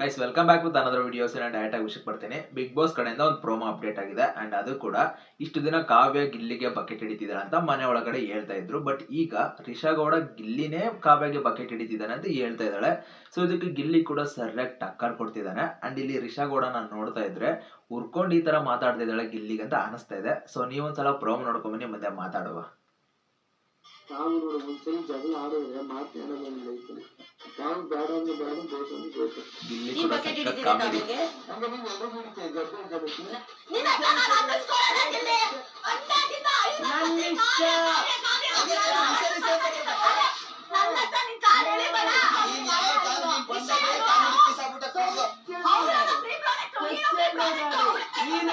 Guys welcome back with another videos ನಾನು direct ಆಗಿ ವಿಷಯಕ್ಕೆ ಬರ್ತೀನಿ ಬಿಗ್ ಬಾಸ್ ಕಡೆಯಿಂದ ಒಂದು ಪ್ರೋಮೋ ಅಪ್ಡೇಟ್ ಆಗಿದೆ ಅಂಡ್ ಅದು ಕೂಡ ಇಷ್ಟು ದಿನ ಕಾವ್ಯ ಗಿಲ್ಲಿಗೆ ಬಕೆಟ್ ಹಿಡಿತಿದ್ದಾರೆ ಅಂತ ಮನೆ ಒಳಗಡೆ ಹೇಳ್ತಾ ಇದ್ರು. ಬಟ್ ಈಗ ರಿಷಾ ಗೌಡ ಗಿಲ್ಲಿನೇ ಕಾವ್ಯಗೆ ಬಕೆಟ್ ಹಿಡಿತಿದ್ದಾನೆ ಅಂತ ಹೇಳ್ತಾ ಇದ್ದಾಳೆ. ಸೊ ಇದಕ್ಕೆ ಗಿಲ್ಲಿ ಕೂಡ ಸರಿಯಾಗಿ ಟಕ್ಕರ್ ಕೊಡ್ತಿದ್ದಾನೆ. ಅಂಡ್ ಇಲ್ಲಿ ರಿಷಾ ಗೌಡ ನಾನು ನೋಡ್ತಾ ಇದ್ರೆ ಉರ್ಕೊಂಡು ಈ ತರ ಮಾತಾಡ್ತಾ ಇದ್ದಾಳೆ ಗಿಲ್ಲಿಗೆ ಅಂತ ಅನಿಸ್ತಾ ಇದೆ. ಸೊ ನೀವೊಂದ್ಸಲ ಪ್ರೋಮೋ ನೋಡ್ಕೊಂಬನ್ನಿ ಮುಂದೆ ಮಾತಾಡುವ. ನಾವು ನೋಡು ಮುಂಚೆ ಜಗಳ ಆಡಿದ್ರೆ ಮಾತು ನಾವು ಬೇಡ ಅಂದ್ರೆ ಬೇಡ ದೋಷ ನೀನ್ ಕೂಡ ಸಖತ್ ಕಾಮಿಡಿ. ಹಂಗ ನೀನು ಎಲ್ಲ ಹಿಡಿತೆ ನಾನು ನಿನ್ ನೀನು. ನೀನು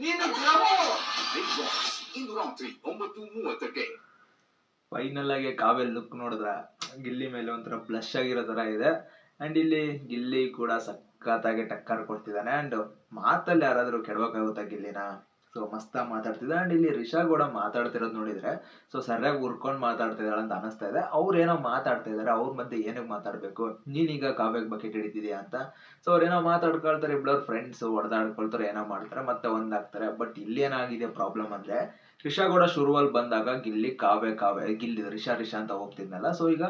ನೀನು ಬಿಗ್ ಬಾಸ್ ಇಂದು ರಾತ್ರಿ ಒಂಬತ್ತು ಮೂವತ್ತಕ್ಕೆ. ಫೈನಲ್ ಆಗಿ ಕಾವ್ಯ ಲುಕ್ ನೋಡಿದ್ರ? ಗಿಲ್ಲಿ ಮೇಲೆ ಒಂಥರ ಬ್ಲಶ್ ಆಗಿರೋ ತರ ಇದೆ. ಅಂಡ್ ಇಲ್ಲಿ ಗಿಲ್ಲಿ ಕೂಡ ಸಖತ್ತಾಗಿ ಟಕ್ಕರ್ ಕೊಡ್ತಿದ್ದಾನೆ. ಅಂಡ್ ಮಾತಲ್ಲಿ ಯಾರಾದ್ರೂ ಕೆಡಬೇಕಾಗುತ್ತಾ ಗಿಲ್ಲಿನ? ಸೊ ಮಸ್ತಾಗಿ ಮಾತಾಡ್ತಿದ್ದೆ. ಅಂಡ್ ಇಲ್ಲಿ ರಿಷಾ ಕೂಡ ಮಾತಾಡ್ತಿರೋದು ನೋಡಿದ್ರೆ ಸೊ ಸರಿಯಾಗಿ ಉರ್ಕೊಂಡು ಮಾತಾಡ್ತಿದ್ದಾಳೆ ಅಂತ ಅನಿಸ್ತಾ ಇದೆ. ಅವ್ರೇನೋ ಮಾತಾಡ್ತಾ ಇದ್ದಾರೆ ಅವ್ರ ಮಧ್ಯೆ ಏನಕ್ಕೆ ಮಾತಾಡ್ಬೇಕು? ನೀನೀಗ ಕಾವ್ಯಕ್ಕೆ ಬಕೆಟ್ ಹಿಡಿತಿದ್ಯಾ ಅಂತ? ಸೊ ಅವ್ರೇನೋ ಮಾತಾಡ್ಕೊಳ್ತಾರೆ ಇಬ್ಬಳವ್ರ ಫ್ರೆಂಡ್ಸ್ ಹೊಡೆದಾಡ್ಕೊಳ್ತಾರೆ ಏನೋ ಮಾಡ್ತಾರೆ, ಮತ್ತೆ ಒಂದಾಗ್ತಾರೆ ಬಟ್ ಇಲ್ಲಿ ಏನಾಗಿದೆ ಪ್ರಾಬ್ಲಮ್ ಅಂದ್ರೆ ರಿಷಾ ಕೂಡ ಶುರುವಲ್ಲಿ ಬಂದಾಗ ಗಿಲ್ಲಿ ಕಾವ್ಯ ಕಾವ್ಯ ಗಿಲ್ಲಿ ರಿಷಾ ರಿಷಾ ಅಂತ ಹೋಗ್ತಿದ್ನಲ್ಲ. ಸೊ ಈಗ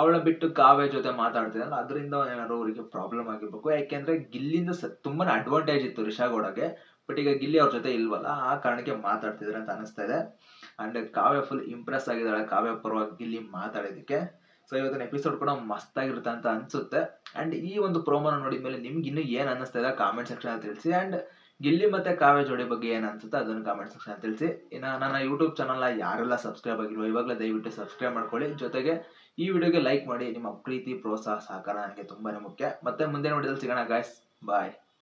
ಅವಳ ಬಿಟ್ಟು ಕಾವ್ಯ ಜೊತೆ ಮಾತಾಡ್ತಿದ್ನಲ್ಲ, ಅದರಿಂದ ಏನಾದ್ರು ಅವರಿಗೆ ಪ್ರಾಬ್ಲಮ್ ಆಗಿರ್ಬೇಕು. ಯಾಕೆಂದ್ರೆ ಗಿಲ್ಲಿಂದ ತುಂಬಾನೇ ಅಡ್ವಾಂಟೇಜ್ ಇತ್ತು ರಿಷಾ ಗೌಡಗೆ ಬಟ್ ಈಗ ಗಿಲ್ಲಿ ಅವ್ರ ಜೊತೆ ಇಲ್ವಲ್ಲ, ಆ ಕಾರಣಕ್ಕೆ ಮಾತಾಡ್ತಿದ್ರೆ ಅಂತ ಅನಿಸ್ತಾ ಇದೆ. ಅಂಡ್ ಕಾವ್ಯ ಫುಲ್ ಇಂಪ್ರೆಸ್ ಆಗಿದ್ದಾಳೆ, ಕಾವ್ಯ ಪರವಾಗಿ ಗಿಲ್ಲಿ ಮಾತಾಡಿದಕ್ಕೆ ಸೊ ಇವತ್ತಿನ ಎಪಿಸೋಡ್ ಕೂಡ ಮಸ್ತ್ ಆಗಿರುತ್ತೆ ಅಂತ ಅನ್ಸುತ್ತೆ. ಅಂಡ್ ಈ ಒಂದು ಪ್ರೋಮೋನ ನೋಡಿದ ಮೇಲೆ ನಿಮ್ಗೆ ಇನ್ನೂ ಏನು ಅನ್ನಿಸ್ತಾ ಇದೆ ಕಾಮೆಂಟ್ ಸೆಕ್ಷನ್ ತಿಳಿಸಿ. ಅಂಡ್ ಗಿಲ್ಲಿ ಮತ್ತೆ ಕಾವ್ಯ ಜೋಡಿ ಬಗ್ಗೆ ಏನ್ ಅನ್ಸುತ್ತೆ ಅದನ್ನ ಕಾಮೆಂಟ್ ಸೆಕ್ಷನ್ ತಿಳಿಸಿ. ಇನ್ನು ನನ್ನ ಯೂಟ್ಯೂಬ್ ಚಾನಲ್ ಯಾರೆಲ್ಲ ಸಬ್ಸ್ಕ್ರೈಬ್ ಆಗಿರೋ ಇವಾಗಲೇ ದಯವಿಟ್ಟು ಸಬ್ಸ್ಕ್ರೈಬ್ ಮಾಡ್ಕೊಳ್ಳಿ. ಜೊತೆಗೆ ಈ ವಿಡಿಯೋಗೆ ಲೈಕ್ ಮಾಡಿ, ನಿಮ್ಮ ಪ್ರೀತಿ, ಪ್ರೋತ್ಸಾಹ, ಸಹಕಾರ ನನಗೆ ತುಂಬಾನೇ ಮುಖ್ಯ. ಮತ್ತೆ ಮುಂದೆ ನೋಡಿದಲ್ಲಿ ಸಿಗೋಣ ಗಾಯ್ಸ್ ಬಾಯ್